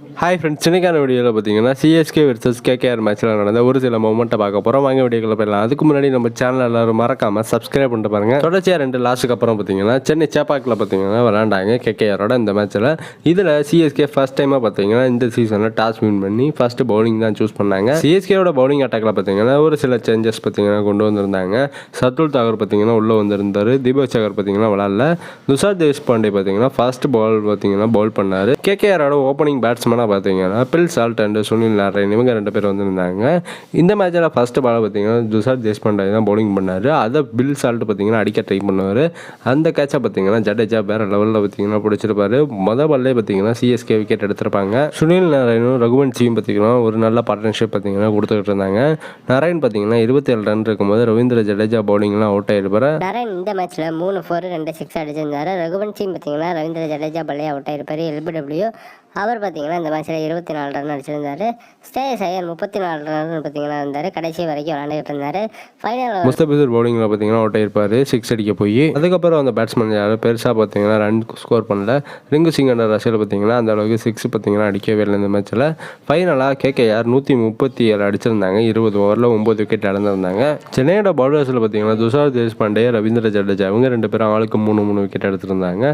Hi friends சின்னக்கான வீடியோவில் பார்த்தீங்கன்னா CSK versus KKR மேட்ச்சில் நடந்த ஒரு சில மூமெண்ட்டை பார்க்க போகிறோம் வாங்க வீடியோக்குள்ள போயிடலாம். அதுக்கு முன்னாடி நம்ம சேனல் எல்லாரும் மறக்காமல் சப்ஸ்கிரைப் பண்ணிட்டு பாருங்க. தொடர்ச்சியாக ரெண்டு லாஸ்ட்டுக்கு அப்புறம் பார்த்தீங்கன்னா சென்னை சேப்பாக்கில் பார்த்தீங்கன்னா விளாண்டாங்க கேகேஆரோட இந்த மேட்ச்சில் இதில் சிஎஸ்கே ஃபர்ஸ்ட் டைமாக பார்த்தீங்கன்னா இந்த சீசனில் டாஸ் வின் பண்ணி ஃபர்ஸ்ட் பவுலிங் தான் சூஸ் பண்ணாங்க. சிஎஸ்கேயோட பவுலிங் அட்டாக்ல பார்த்தீங்கன்னா ஒரு சில சேஞ்சஸ் பார்த்தீங்கன்னா கொண்டு வந்திருந்தாங்க. சத்துல் தாகர் பார்த்தீங்கன்னா உள்ளே வந்திருந்தார். தீபக் சாகர் பார்த்தீங்கன்னா விளாட்ல. துஷார் தேஷ்பாண்டே பார்த்தீங்கன்னா ஃபர்ஸ்ட் பால் பார்த்தீங்கன்னா பவுல் பண்ணார். கேகேஆரோட ஓப்பனிங் பேட்ஸ்மேனாக பார்த்தீங்கன்னா Phil Salt and Sunil Narayan இவங்க ரெண்டு பேர் வந்திருந்தாங்க. இந்த மேட்சில் ஃபஸ்ட்டு பால் பார்த்தீங்கன்னா துஷார் தேஷ்பாண்டே தான் பவுலிங் பண்ணார். அதை பில் சால்ட் பார்த்தீங்கன்னா அடிக்க ட்ரை பண்ணுவார். அந்த கேட்சை பார்த்தீங்கன்னா ஜடேஜா வேறு லெவலில் பார்த்தீங்கன்னா பிடிச்சிருப்பாரு. மொதல் பால்லே பார்த்தீங்கன்னா சிஎஸ்கே விக்கெட் எடுத்திருப்பாங்க. சுனில் நாராயணும் ரகுவன் சியும் பார்த்தீங்கன்னா ஒரு நல்ல பார்ட்னர்ஷிப் பார்த்தீங்கன்னா கொடுத்துக்கிட்டு இருந்தாங்க. நாராயண் பார்த்தீங்கன்னா இருபத்தி ஏழு ரன் இருக்கும்போது ரவீந்திர ஜடேஜா பவுலிங்லாம் அவுட் ஆகிருப்பாரு நாராயண் இந்த மேட்ச்சில் மூணு ஃபோர் ரெண்டு சிக்ஸ் அடிச்சிருந்தார். ரகுவன் சிங் பார்த்தீங்கன்னா ரவீந்திர ஜடேஜா பல்லே அவுட் ஆகிருப்பார் எல்பிடபிள்யூ அவர் பார்த்தீங்கன்னா இந்த மேட்ச்சில் இருபத்தி நாலு ரன் அடிச்சிருந்தாரு. ஸ்டேஸ் ஐயர் முப்பத்தி நாலு ரன் பார்த்தீங்கன்னா இருந்தார். கடைசி வரைக்கும் விளாண்டுட்டு இருந்தார். ஃபைனல் முஸ்தபிசர் பவுலிங்கில் பார்த்தீங்கன்னா அவுட் ஆயிருப்பாரு. சிக்ஸ் அடிக்க போய். அதுக்கப்புறம் அந்த பேட்ஸ்மேன் யாரும் பெருசாக பார்த்தீங்கன்னா ரன் ஸ்கோர் பண்ணல. ரிங்கு சிங் அண்ட் ரசில் பார்த்தீங்கன்னா அந்த அளவுக்கு சிக்ஸ் பார்த்தீங்கன்னா அடிக்கவே இல்லை இந்த மேட்ச்சில் ஃபைனலாக கேகேஆர் நூற்றி முப்பத்தி ஏழு அடிச்சிருந்தாங்க. இருபது ஓவரில் ஒம்பது விக்கெட் இழந்திருந்தாங்க. சென்னையோட பவுலர்ஸில் பார்த்தீங்கன்னா துஷார் தேஷ்பாண்டே ரவீந்திர ஜடேஜா இவங்க ரெண்டு பேரும் ஆளுக்கு மூணு மூணு விக்கெட் எடுத்திருந்தாங்க.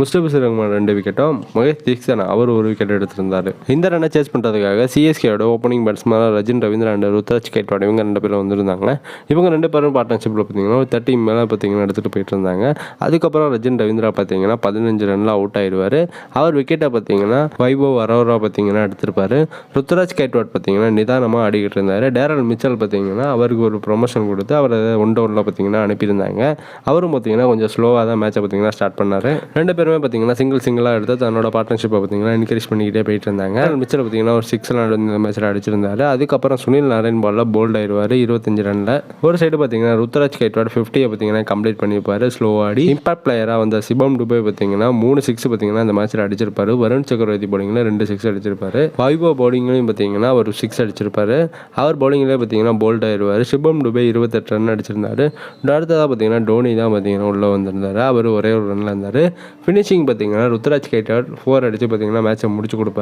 முஸ்தபிசர் ரஹ்மான் ரெண்டு விக்கெட்டும் மகேஷ் தீக்ஷனா அவர் ஒரு விக்கெட் இருந்தார் இந்த ரன்னை சேஸ் பண்ணுறதுக்காக சிஎஸ்கேயோட opening batsman Rachin Ravindra and Ruturaj Gaikwad. இவங்க ரெண்டு பேரும் வந்திருந்தாங்க. இவங்க ரெண்டு பேரும் பார்ட்னர்ஷிப்பில் பார்த்தீங்கன்னா ஒரு தேர்ட்டி மேலே பார்த்தீங்கன்னா எடுத்துகிட்டு போயிட்டு இருந்தாங்க. அதுக்கப்புறம் ரஜின் ரவீந்திரா பார்த்தீங்கன்னா பதினஞ்சு ரனில் அவுட் ஆயிடுவார். அவர் விக்கெட்டை பார்த்தீங்கன்னா வைபவ் அரோரா பார்த்தீங்கன்னா எடுத்திருப்பார். ருத்ராஜ் கேட்வாட் பார்த்தீங்கன்னா நிதானமாக ஆடிக்கிட்டு இருந்தார். டேரல் மிச்சல் பார்த்தீங்கன்னா அவருக்கு ஒரு ப்ரொமோஷன் கொடுத்து அவரை ஒன் டவுனில் பார்த்தீங்கன்னா அனுப்பியிருந்தாங்க. அவரும் பார்த்தீங்கன்னா கொஞ்சம் ஸ்லோவாக தான் மேட்சை பார்த்தீங்கன்னா ஸ்டார்ட் பண்ணார். ரெண்டு பேருமே பார்த்தீங்கன்னா சிங்கிள் சிங்கிளாக எடுத்து தன்னோட பார்ட்னர்ஷிப்பை பார்த்தீங்கன்னா என்கரேஜ் பண்ணிக்கிட்டே போயிட்டு இருந்தாங்க மிச்சர் பார்த்தீங்கன்னா ஒரு சிக்ஸ் ரன் இந்த மேட்ச்சில் அடிச்சிருந்தாரு. அதுக்கப்புறம் சுனில் நாராயண் பாலில் போல்ட் ஆயிடுவார். இருபத்தஞ்சு ரனில் ஒரு சைடு பார்த்தீங்கன்னா ருத்ராஜ் கைட்வாட் ஃபிஃப்டியை பார்த்தீங்கன்னா கம்ப்ளீட் பண்ணியிருப்பார் ஸ்லோ ஆடி இம்பாக்ட் பிளேயராக வந்த சிபம் டுபே பார்த்தீங்கன்னா மூணு சிக்ஸ் பார்த்தீங்கன்னா இந்த மேட்ச்சில் அடிச்சிருப்பார். வருண் சக்கரவர்த்தி பவுலிங்கில் ரெண்டு சிக்ஸ் அடிச்சிருப்பாரு. வைபோ பவுலிங்லையும் பார்த்தீங்கன்னா ஒரு சிக்ஸ் அடிச்சிருப்பாரு. அவர் பவுலிங்லேயே பார்த்தீங்கன்னா போல்ட் ஆயிடுவார். சிபம் டுபே இருபத்தெட்டு ரன் அடிச்சிருந்தாரு. அடுத்ததாக பார்த்தீங்கன்னா டோனி தான் பார்த்தீங்கன்னா உள்ளே வந்திருந்தார். அவர் ஒரே ஒரு ரனில் இருந்தார். ஃபினிஷிங் பார்த்தீங்கன்னா ருத்ராஜ் கைட்வாட் ஃபோர் அடித்து பார்த்தீங்கன்னா மேட்சை முடிச்சு கொடுப்பாரு.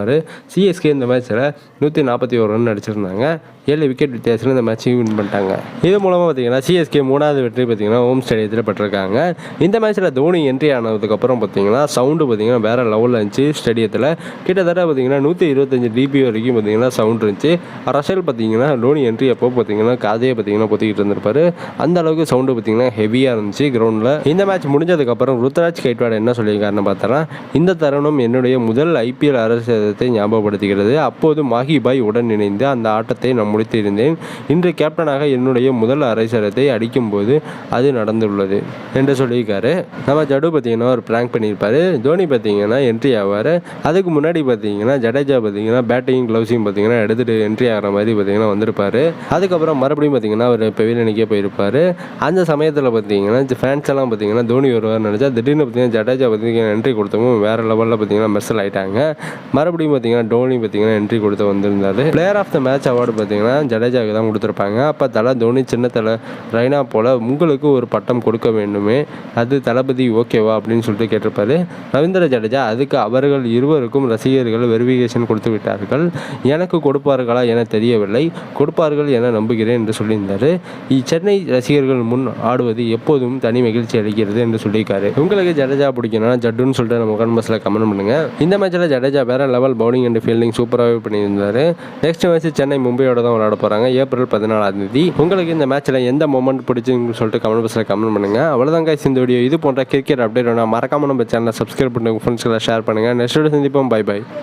சிஎஸ்கே இந்த மேட்ச்சில் நூற்றி நாற்பத்தி ஒரு ரன் அடிச்சிருந்தாங்க. ஏழு விக்கெட் வித்தியாசத்தில் இந்த மேட்சையும் வின் பண்ணிட்டாங்க. இது மூலமாக பார்த்தீங்கன்னா சிஎஸ்கே மூணாவது வெற்றி பார்த்தீங்கன்னா ஹோம் ஸ்டேடியத்தில் பெற்றிருக்காங்க. இந்த மேட்ச்சில் தோனி என்ட்ரி ஆனதுக்கப்புறம் பார்த்தீங்கன்னா சவுண்டு பார்த்தீங்கன்னா வேறு லெவலில் இருந்துச்சு ஸ்டேடியத்தில் கிட்டத்தட்ட பார்த்தீங்கன்னா நூற்றி இருபத்தஞ்சு டிபி வரைக்கும் பார்த்தீங்கன்னா சவுண்ட் இருந்துச்சு. ரசல் பார்த்தீங்கன்னா தோனி என்ட்ரி அப்போ பார்த்தீங்கன்னா காதையை பார்த்தீங்கன்னா பொத்திக்கிட்டு இருந்திருப்பாரு. அந்த அளவுக்கு சவுண்டு பார்த்தீங்கன்னா ஹெவியாக இருந்துச்சு கிரவுண்டில் இந்த மேட்ச் முடிஞ்சதுக்கப்புறம் ருத்ராஜ் கைட்வாட் என்ன சொல்லியிருக்காருன்னு பார்த்தோன்னா இந்த தருணம் என்னுடைய முதல் ஐபிஎல் அரசு அரசியலத்தை ஞாபகப்படுத்துகிறது. அப்போது மாஹிபாய் உடன் இணைந்து அந்த ஆட்டத்தை நான் முடித்திருந்தேன். இன்று கேப்டனாக என்னுடைய முதல் அரைசரத்தை அடிக்கும்போது அது நடந்துள்ளது என்று சொல்லியிருக்காரு. நம்ம ஜடு பார்த்தீங்கன்னா ஒரு பிராங்க் பண்ணியிருப்பாரு. தோனி பார்த்தீங்கன்னா என்ட்ரி ஆவார். அதுக்கு முன்னாடி பார்த்தீங்கன்னா ஜடேஜா பார்த்தீங்கன்னா பேட்டிங் க்ளவுஸையும் பார்த்தீங்கன்னா எடுத்துகிட்டு என்ட்ரி ஆகிற மாதிரி பார்த்தீங்கன்னா வந்திருப்பாரு. அதுக்கப்புறம் மறுபடியும் பார்த்தீங்கன்னா அவர் பெவிலனுக்கே போயிருப்பார். அந்த சமயத்தில் பார்த்தீங்கன்னா ஃபேன்ஸ் எல்லாம் பார்த்தீங்கன்னா தோனி வருவார் நினச்சா திடீர்னு பார்த்தீங்கன்னா ஜடேஜா பார்த்தீங்கன்னா என்ட்ரி கொடுத்தவங்க வேறு லெவலில் பார்த்தீங்கன்னா மெர்சல் ஆயிட்டாங்க. மறுபடியும் பார்த்தீங்கன்னா டோனி பார்த்தீங்கன்னா என்ட்ரி கொடுத்து வந்திருந்தாரு. Player of the match award பார்த்தீங்கன்னா ஜடேஜாவுக்கு தான் கொடுத்துருப்பாங்க. அப்போ தலை தோனி சின்ன தலை ரெய்னா போல் உங்களுக்கு ஒரு பட்டம் கொடுக்க வேண்டுமே. அது தளபதி ஓகேவா அப்படின்னு சொல்லிட்டு கேட்டிருப்பாரு. ரவீந்திர ஜடேஜா அதுக்கு அவர்கள் இருவருக்கும் ரசிகர்கள் வெரிஃபிகேஷன் கொடுத்து விட்டார்கள். எனக்கு கொடுப்பார்களா என தெரியவில்லை. கொடுப்பார்கள் என நம்புகிறேன் என்று சொல்லியிருந்தார். சென்னை ரசிகர்கள் முன் ஆடுவது எப்போதும் தனி மகிழ்ச்சி அளிக்கிறது என்று சொல்லியிருக்காரு. உங்களுக்கு ஜடேஜா பிடிக்கணும்னா ஜட்டுன்னு சொல்லிட்டு நம்ம கமெண்ட் பாக்ஸில் கமெண்ட் பண்ணுங்க. இந்த மேட்ச்சில் ஜடேஜா வேற லெவல் பவுலிங் அண்ட் ஃபீல்டிங் சூப்பராகவே பண்ணியிருந்தாரு. நெக்ஸ்ட் மேட்ச் சென்னை மும்பையோட தான் விளையாட போகிறாங்க ஏப்ரல் பதினாலாம் தேதி. உங்களுக்கு இந்த மேட்ச்சில் எந்த மூமெண்ட் பிடிச்சிங்கன்னு சொல்லிட்டு கமெண்ட் பாக்ஸில் கமெண்ட் பண்ணுங்க. அவ்வளோதான் காய்ச்சி இந்த வீடியோ இது போன்ற கிரிக்கெட் அப்டேட் வேணா மறக்காமல் நம்ம சேனலை சப்ஸ்கிரைப் பண்ணுங்க ஃப்ரெண்ட்ஸ்களை ஷேர் பண்ணுங்க. நெக்ஸ்ட் சந்திப்போம். Bye bye